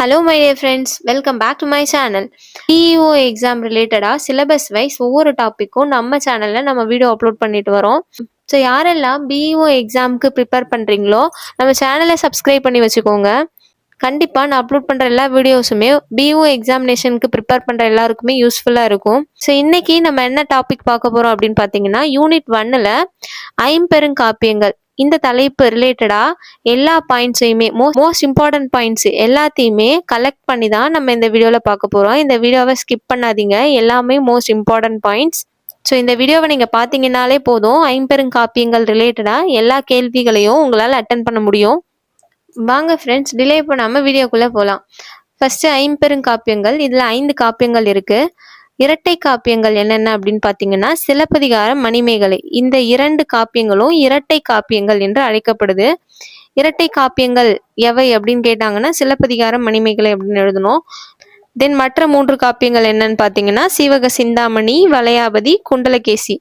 Hello my dear friends welcome back to my channel BEO exam ரிலேட்டடாக syllabus wise ஒவ்வொரு டாப்பிக்கும் நம்ம சேனலில் நம்ம வீடியோ அப்லோட் பண்ணிட்டு வரோம். ஸோ யாரெல்லாம் பிஇஓ எக்ஸாமுக்கு ப்ரிப்பேர் பண்ணுறீங்களோ நம்ம சேனலை சப்ஸ்கிரைப் பண்ணி வச்சுக்கோங்க. கண்டிப்பாக நான் அப்லோட் பண்ணுற எல்லா வீடியோஸுமே பிஓ எக்ஸாமினேஷனுக்கு ப்ரிப்பேர் பண்ணுற எல்லாருக்குமே யூஸ்ஃபுல்லாக இருக்கும். ஸோ இன்றைக்கி நம்ம என்ன டாபிக் பார்க்க போகிறோம் அப்படின்னு பார்த்தீங்கன்னா யூனிட் ஒன்னில் ஐம்பெருங்காப்பியங்கள். இந்த தலைப்பு ரிலேட்டடா எல்லா பாயிண்ட்ஸையுமே மோஸ்ட் இம்பார்ட்டன்ட் பாயிண்ட்ஸ் எல்லாத்தையுமே கலெக்ட் பண்ணி தான் நம்ம இந்த வீடியோவில் பார்க்க போகிறோம் இந்த வீடியோவை ஸ்கிப் பண்ணாதீங்க. எல்லாமே மோஸ்ட் இம்பார்ட்டன்ட் பாயிண்ட்ஸ் ஸோ இந்த வீடியோவை நீங்கள் பார்த்தீங்கன்னாலே போதும். ஐம்பெருங்காப்பியங்கள் ரிலேட்டடாக எல்லா கேள்விகளையும் உங்களால் அட்டன் பண்ண முடியும். வாங்க ஃப்ரெண்ட்ஸ் டிலே பண்ணாமல் வீடியோக்குள்ளே போகலாம் ஃபஸ்ட்டு ஐம்பெருங்காப்பியங்கள் இதில் ஐந்து காப்பியங்கள் இருக்குது இரட்டை காப்பியங்கள் என்னென்ன அப்படின்னு பார்த்தீங்கன்னா சிலப்பதிகாரம் மணிமேகலை. இந்த இரண்டு காப்பியங்களும் இரட்டை காப்பியங்கள் என்று அழைக்கப்படுது. இரட்டை காப்பியங்கள் எவை அப்படின்னு கேட்டாங்கன்னா சிலப்பதிகாரம் மணிமேகலை அப்படின்னு எழுதணும். தென் மற்ற மூன்று காப்பியங்கள் என்னன்னு பார்த்தீங்கன்னா சீவக சிந்தாமணி வளையாபதி குண்டலகேசி.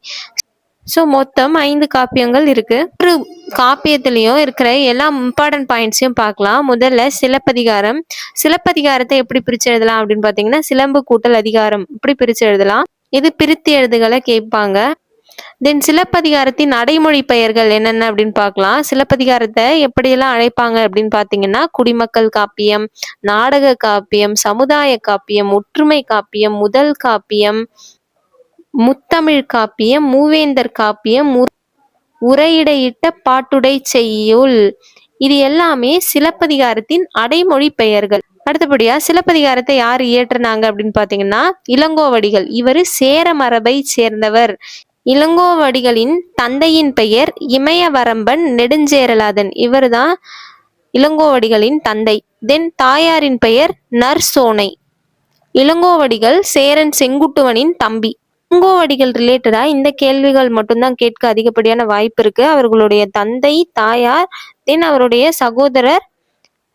ஸோ மொத்தம் ஐந்து காப்பியங்கள் இருக்கு. ஒரு காப்பியத்திலையும் இருக்கிற எல்லா இம்பார்ட்டன்ட் பாயிண்ட்ஸையும் பார்க்கலாம். முதல்ல சிலப்பதிகாரம். சிலப்பதிகாரத்தை எப்படி பிரிச்சு எழுதலாம் அப்படின்னு பார்த்தீங்கன்னா சிலம்பு கூட்டல் அதிகாரம் இப்படி பிரிச்சு எழுதலாம். இது பிரித்து எழுதுகளை கேட்பாங்க. தென் சிலப்பதிகாரத்தின் நடைமொழி பெயர்கள் என்னென்ன அப்படின்னு பார்க்கலாம். சிலப்பதிகாரத்தை எப்படியெல்லாம் அழைப்பாங்க அப்படின்னு பார்த்தீங்கன்னா குடிமக்கள் காப்பியம் நாடக காப்பியம் சமுதாய காப்பியம் ஒற்றுமை காப்பியம் முதல் காப்பியம் முத்தமிழ் காப்பியம் மூவேந்தர் காப்பியம் உரையிடையிட்ட பாட்டுடை செய்யுள். இது எல்லாமே சிலப்பதிகாரத்தின் அடைமொழி பெயர்கள். அடுத்தபடியா சிலப்பதிகாரத்தை யார் இயற்றுனாங்க அப்படின்னு பாத்தீங்கன்னா இளங்கோவடிகள். இவர் சேர மரபை சேர்ந்தவர். இளங்கோவடிகளின் தந்தையின் பெயர் இமயவரம்பன் நெடுஞ்சேரலாதன். இவர்தான் இளங்கோவடிகளின் தந்தை. தென் தாயாரின் பெயர் நர்சோனை இளங்கோவடிகள் சேரன் செங்குட்டுவனின் தம்பி. இளங்கோவடிகள் ரிலேட்டடா இந்த கேள்விகள் மட்டும்தான் கேட்க அதிகப்படியான வாய்ப்பு இருக்கு. அவர்களுடைய தந்தை தாயார் தென் அவருடைய சகோதரர்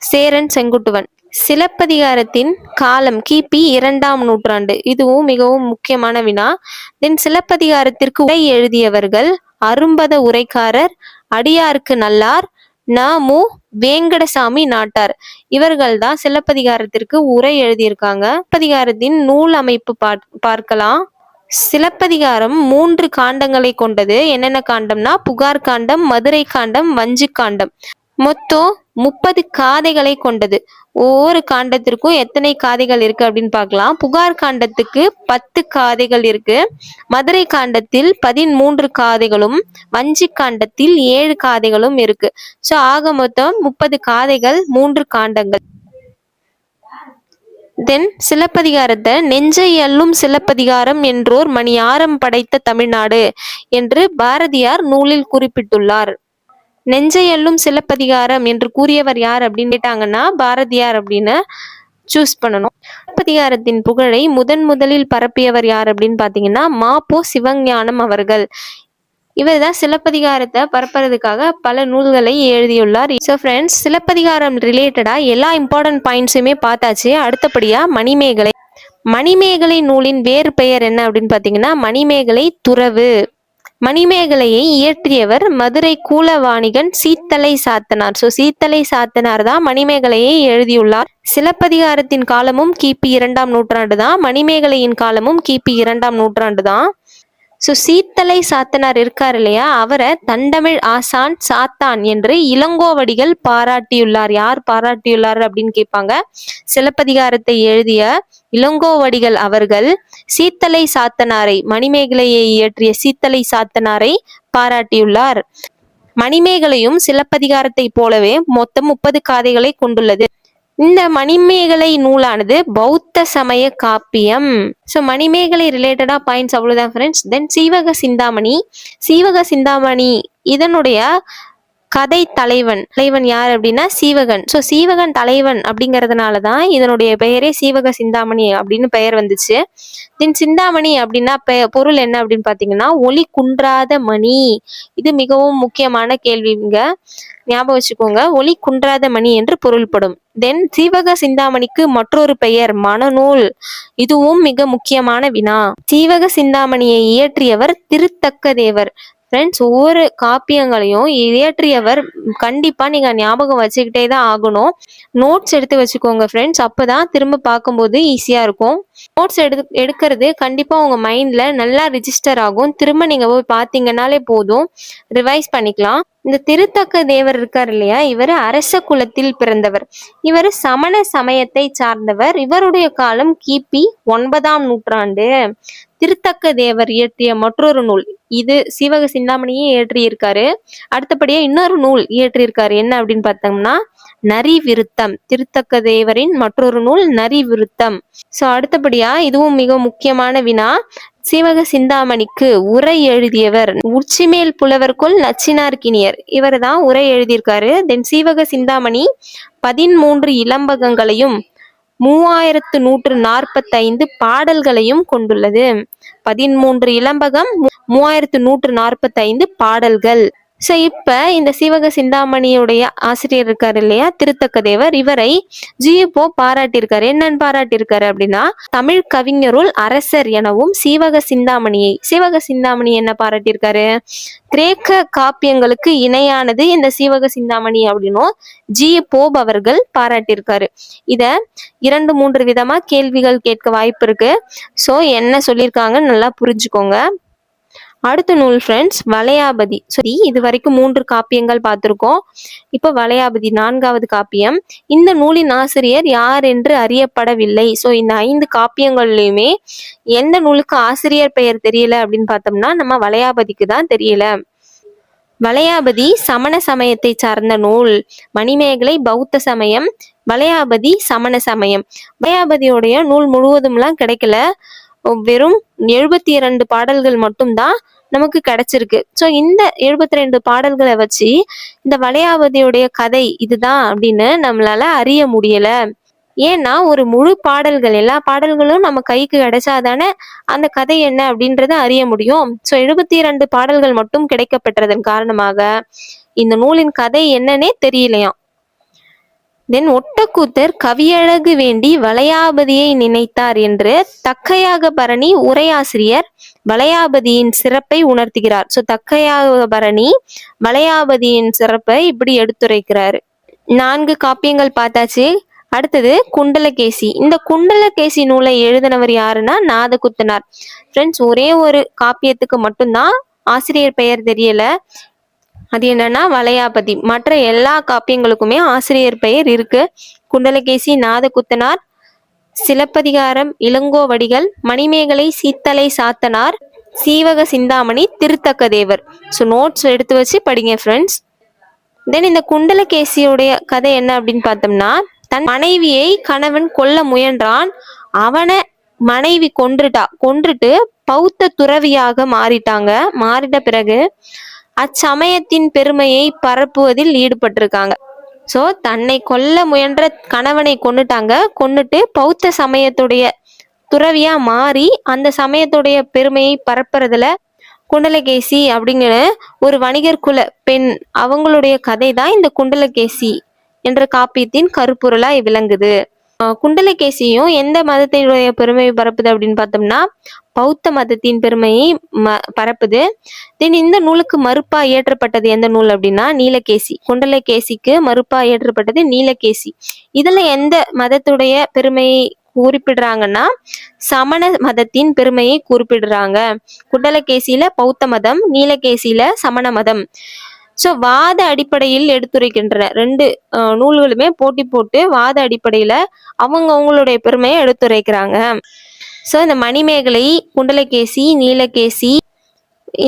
சேரன் செங்குட்டுவன். சிலப்பதிகாரத்தின் காலம் கிபி இரண்டாம் நூற்றாண்டு. இதுவும் மிகவும் முக்கியமான வினா. தென் சிலப்பதிகாரத்திற்கு உரை எழுதியவர்கள் அரும்பத உரைக்காரர் அடியார்க்கு நல்லார் ந மு வேங்கடசாமி நாட்டார். இவர்கள் தான் சிலப்பதிகாரத்திற்கு உரை எழுதியிருக்காங்க. சிலப்பதிகாரத்தின் நூல் அமைப்பு பார்க்கலாம். சிலப்பதிகாரம் மூன்று காண்டங்களை கொண்டது. என்னென்ன காண்டம்னா புகார் காண்டம் மதுரை காண்டம் வஞ்சு காண்டம். மொத்தம் முப்பது காதைகளை கொண்டது. ஒவ்வொரு காண்டத்திற்கும் எத்தனை காதைகள் இருக்கு அப்படின்னு பார்க்கலாம். புகார் காண்டத்துக்கு பத்து காதைகள் இருக்கு. மதுரை காண்டத்தில் பதிமூன்று காதைகளும் வஞ்சி காண்டத்தில் ஏழு காதைகளும் இருக்கு. ஸோ ஆக மொத்தம் முப்பது காதைகள் மூன்று காண்டங்கள். தென் சிலப்பதிகாரத்தை நெஞ்சை அள்ளும் சிலப்பதிகாரம் என்றோர் மணியாரம் படைத்த தமிழ்நாடு என்று பாரதியார் நூலில் குறிப்பிட்டுள்ளார். நெஞ்சை அள்ளும் சிலப்பதிகாரம் என்று கூறியவர் யார் அப்படின்னு கேட்டாங்கன்னா பாரதியார் அப்படின்னு சூஸ் பண்ணணும். சிலப்பதிகாரத்தின் புகழை முதன் முதலில் பரப்பியவர் யார் அப்படின்னு பார்த்தீங்கன்னா மாப்போ சிவஞானம் அவர்கள். இவர் தான் சிலப்பதிகாரத்தை பரப்புறதுக்காக பல நூல்களை எழுதியுள்ளார். ஸோ ஃப்ரெண்ட்ஸ் சிலப்பதிகாரம் ரிலேட்டடா எல்லா இம்பார்ட்டன்ட் பாயிண்ட்ஸுமே பார்த்தாச்சு. அடுத்தபடியா மணிமேகலை. மணிமேகலை நூலின் வேறு பெயர் என்ன அப்படின்னு பார்த்தீங்கன்னா மணிமேகலை துறவு. மணிமேகலையை இயற்றியவர் மதுரை கூலவாணிகன் சீத்தலை சாத்தனார். ஸோ சீத்தலை சாத்தனார் தான் மணிமேகலையை எழுதியுள்ளார். சிலப்பதிகாரத்தின் காலமும் கிபி இரண்டாம் நூற்றாண்டு தான். மணிமேகலையின் காலமும் கிபி இரண்டாம் நூற்றாண்டு தான். ஸோ சீத்தலை சாத்தனார் இருக்கார் இல்லையா? அவரை தண்டமிழ் ஆசான் சாத்தான் என்று இளங்கோவடிகள் பாராட்டியுள்ளார். யார் பாராட்டியுள்ளார் அப்படின்னு கேட்பாங்க? சிலப்பதிகாரத்தை எழுதிய இளங்கோவடிகள் அவர்கள் சீத்தலை சாத்தனாரை மணிமேகலையை இயற்றிய சீத்தலை சாத்தனாரை பாராட்டியுள்ளார். மணிமேகலையும் சிலப்பதிகாரத்தை போலவே மொத்தம் முப்பது காதைகளை கொண்டுள்ளது. இந்த மணிமேகலை நூலானது பௌத்த சமய காப்பியம். ஸோ மணிமேகலை ரிலேட்டடா பாயிண்ட்ஸ் அவ்வளவுதான் ஃப்ரெண்ட்ஸ் தென் சீவக சிந்தாமணி. சீவக சிந்தாமணி இதனுடைய கதை தலைவன். தலைவன் யார் அப்படின்னா சீவகன். ஸோ சீவகன் தலைவன் அப்படிங்கிறதுனால தான் இதனுடைய பெயரே சீவக சிந்தாமணி அப்படின்னு பெயர் வந்துச்சு. தென் சிந்தாமணி அப்படின்னா பெ- பொருள் என்ன அப்படின்னு பார்த்தீங்கன்னா ஒளி குன்றாத மணி. இது மிகவும் முக்கியமான கேள்விங்க ஞாபகம் வச்சுக்கோங்க. ஒளி குன்றாத மணி என்று பொருள்படும். தென் சீவக சிந்தாமணிக்கு மற்றொரு பெயர் மனநூல் இதுவும் மிக முக்கியமான வினா. சீவக சிந்தாமணியை இயற்றியவர் திருத்தக்க தேவர். ஃப்ரெண்ட்ஸ் ஒவ்வொரு காப்பியங்களையும் இயற்றியவர் கண்டிப்பாக நீங்கள் ஞாபகம் வச்சுக்கிட்டே தான் ஆகணும். நோட்ஸ் எடுத்து வச்சுக்கோங்க ஃப்ரெண்ட்ஸ் அப்போ தான் திரும்ப பார்க்கும்போது ஈஸியாக இருக்கும். நோட்ஸ் எடு எடுக்கிறது கண்டிப்பாக உங்கள் மைண்டில் நல்லா ரிஜிஸ்டர் ஆகும். திரும்ப நீங்கள் போய் பார்த்தீங்கன்னாலே போதும். ரிவைஸ் பண்ணிக்கலாம். இந்த திருத்தக்க தேவர் இருக்கார் இல்லையா? இவர் அரச குலத்தில் பிறந்தவர். இவர் சமண சமயத்தை சார்ந்தவர். இவருடைய காலம் கிபி ஒன்பதாம் நூற்றாண்டு. திருத்தக்க தேவர் இயற்றிய மற்றொரு நூல். இது சிவக சிந்தாமணியே இயற்றியிருக்காரு. அடுத்தபடியா இன்னொரு நூல் இயற்றியிருக்காரு. என்ன அப்படின்னு பார்த்தோம்னா நரி விருத்தம். திருத்தக்க தேவரின் மற்றொரு நூல் நரி விருத்தம். சோ அடுத்தபடியா இதுவும் மிக முக்கியமான வினா சீவக சிந்தாமணிக்கு உரை எழுதியவர். உச்சிமேல் புலவர்க்குள் நச்சினார்கினியர் இவர் தான் உரை எழுதியிருக்காரு. தென் சீவக சிந்தாமணி பதிமூன்று இளம்பகங்களையும் மூவாயிரத்து நூற்று நாற்பத்தைந்து பாடல்களையும் கொண்டுள்ளது. பதிமூன்று இளம்பகம் மூவாயிரத்து நூற்று நாற்பத்தைந்து பாடல்கள். ஸோ இப்போ இந்த சீவக சிந்தாமணியுடைய ஆசிரியர் இருக்காரு இல்லையா? திருத்தக்க தேவர் இவரை ஜியுபோ பாராட்டியிருக்காரு. என்னன்னு பாராட்டியிருக்காரு அப்படின்னா தமிழ் கவிஞருள் அரசர் எனவும் சீவக சிந்தாமணியை சீவக சிந்தாமணி என்ன பாராட்டியிருக்காரு? கிரேக்க காப்பியங்களுக்கு இணையானது இந்த சீவக சிந்தாமணி அப்படின்னும் ஜி போப் அவர்கள் பாராட்டியிருக்காரு. இத இரண்டு மூன்று விதமா கேள்விகள் கேட்க வாய்ப்பு இருக்கு. ஸோ என்ன சொல்லியிருக்காங்கன்னு நல்லா புரிஞ்சுக்கோங்க. அடுத்த நூல் ஃப்ரெண்ட்ஸ் வளையாபதி. சரி இது வரைக்கும் மூன்று காப்பியங்கள் பார்த்துருக்கோம். இப்போ வளையாபதி நான்காவது காப்பியம். இந்த நூலின் ஆசிரியர் யார் என்று அறியப்படவில்லை. ஸோ இந்த ஐந்து காப்பியங்கள்லையுமே எந்த நூலுக்கு ஆசிரியர் பெயர் தெரியல அப்படின்னு பார்த்தோம்னா நம்ம வளையாபதிக்கு தான் தெரியல. வளையாபதி சமண சமயத்தை சார்ந்த நூல். மணிமேகலை பௌத்த சமயம். வளையாபதி சமண சமயம். வளையாபதியோடைய நூல் முழுவதும்லாம் கிடைக்கல. வெறும் எழுபத்தி இரண்டு பாடல்கள் மட்டும்தான் நமக்கு கிடைச்சிருக்கு. ஸோ இந்த எழுபத்தி ரெண்டு பாடல்களை வச்சு இந்த வளையாபதியுடைய கதை இதுதான் அப்படின்னு நம்மளால அறிய முடியல. ஏன்னா ஒரு முழு பாடல்கள் எல்லா பாடல்களும் நம்ம கைக்கு கிடைச்சாதானே அந்த கதை என்ன அப்படின்றத அறிய முடியும். ஸோ எழுபத்தி இரண்டு பாடல்கள் மட்டும் கிடைக்கப்பெற்றதன் காரணமாக இந்த நூலின் கதை என்னன்னே தெரியலையாம். தென் ஒட்டக்கூத்தர் கவியழகு வேண்டி வளையாபதியை நினைத்தார் என்று தக்கையாக பரணி உரையாசிரியர் வளையாபதியின் சிறப்பை உணர்த்துகிறார். ஸோ தக்கையாக பரணி வளையாபதியின் சிறப்பை இப்படி எடுத்துரைக்கிறாரு. நான்கு காப்பியங்கள் பார்த்தாச்சு. அடுத்தது குண்டலகேசி. இந்த குண்டலகேசி நூலை எழுதினவர் யாருன்னா நாதகுத்தனார் ஃப்ரெண்ட்ஸ் ஒரே ஒரு காப்பியத்துக்கு மட்டும்தான் ஆசிரியர் பெயர் தெரியல. அது என்னன்னா வளையாபதி. மற்ற எல்லா காப்பியங்களுக்குமே ஆசிரியர் பெயர் இருக்கு. குண்டலகேசி நாதகுத்தனார் சிலப்பதிகாரம் இளங்கோவடிகள் மணிமேகலை சீத்தலை சாத்தனார் சீவக சிந்தாமணி திருத்தக்க தேவர் ஸோ நோட்ஸ் எடுத்து வச்சு படிங்க ஃப்ரெண்ட்ஸ் தென் இந்த குண்டலகேசியுடைய கதை என்ன அப்படின்னு பார்த்தோம்னா தன் மனைவியை கணவன் கொல்ல முயன்றான். அவனை மனைவி கொன்றுட்டா கொன்றுட்டு பௌத்த துறவியாக மாறிட்டாங்க. மாறிட்ட பிறகு அச்சமயத்தின் பெருமையை பரப்புவதில் ஈடுபட்டிருக்காங்க. ஸோ தன்னை கொல்ல முயன்ற கணவனை கொண்டுட்டாங்க கொன்னுட்டு பௌத்த சமயத்துடைய துறவியா மாறி அந்த சமயத்துடைய பெருமையை பரப்புறதுல குண்டலகேசி அப்படிங்கிற ஒரு வணிகர் குல பெண் அவங்களுடைய கதை தான் இந்த குண்டலகேசி என்ற காப்பியத்தின் கருப்பொருளாய் விளங்குது. குண்டலகேசியும் எந்த மதத்தினுடைய பெருமையை பரப்புது அப்படின்னு பார்த்தோம்னா பௌத்த மதத்தின் பெருமையை ம பரப்புது. தென் இந்த நூலுக்கு மறுப்பா இயற்றப்பட்டது எந்த நூல் அப்படின்னா நீலகேசி. குண்டலகேசிக்கு மறுப்பா இயற்றப்பட்டது நீலகேசி. இதுல எந்த மதத்துடைய பெருமையை குறிப்பிடுறாங்கன்னா சமண மதத்தின் பெருமையை குறிப்பிடுறாங்க. குண்டலகேசியில பௌத்த மதம் நீலகேசியில சமண மதம். ஸோ வாத அடிப்படையில் எடுத்துரைக்கின்றன ரெண்டு நூல்களுமே போட்டி போட்டு வாத அடிப்படையில் அவங்க அவங்களுடைய பெருமையை எடுத்துரைக்கிறாங்க. ஸோ இந்த மணிமேகலை குண்டலகேசி நீலகேசி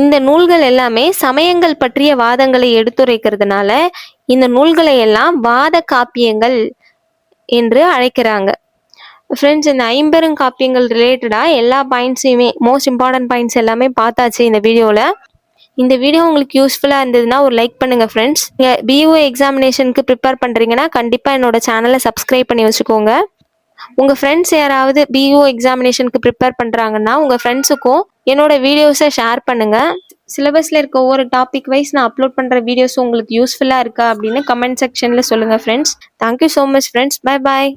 இந்த நூல்கள் எல்லாமே சமயங்கள் பற்றிய வாதங்களை எடுத்துரைக்கிறதுனால இந்த நூல்களை எல்லாம் வாத காப்பியங்கள் என்று அழைக்கிறாங்க. ஃப்ரெண்ட்ஸ் இந்த ஐம்பெரும் காப்பியங்கள் ரிலேட்டடாக எல்லா பாயிண்ட்ஸையுமே மோஸ்ட் இம்பார்ட்டன்ட் பாயிண்ட்ஸ் எல்லாமே பார்த்தாச்சு இந்த வீடியோவில் இந்த வீடியோ உங்களுக்கு யூஸ்ஃபுல்லாக இருந்ததுன்னா ஒரு லைக் பண்ணுங்கள் ஃப்ரெண்ட்ஸ் நீங்கள் பிஓ எக்ஸாமினேஷனுக்கு ப்ரிப்பேர் பண்ணுறீங்கன்னா கண்டிப்பாக என்னோட சேனலை சப்ஸ்கிரைப் பண்ணி வச்சுக்கோங்க. உங்கள் ஃப்ரெண்ட்ஸ் யாராவது பிஓ எக்ஸாமினேஷனுக்கு ப்ரிப்பேர் பண்ணுறாங்கன்னா உங்கள் ஃப்ரெண்ட்ஸுக்கும் என்னோட வீடியோஸை ஷேர் பண்ணுங்கள் சிலபஸில் இருக்க ஒவ்வொரு டாபிக் வைஸ் நான் அப்லோட் பண்ணுற வீடியோஸ் உங்களுக்கு யூஸ்ஃபுல்லாக இருக்கா அப்படின்னு கமெண்ட் செக்ஷனில் சொல்லுங்கள் friends thank you so much friends bye bye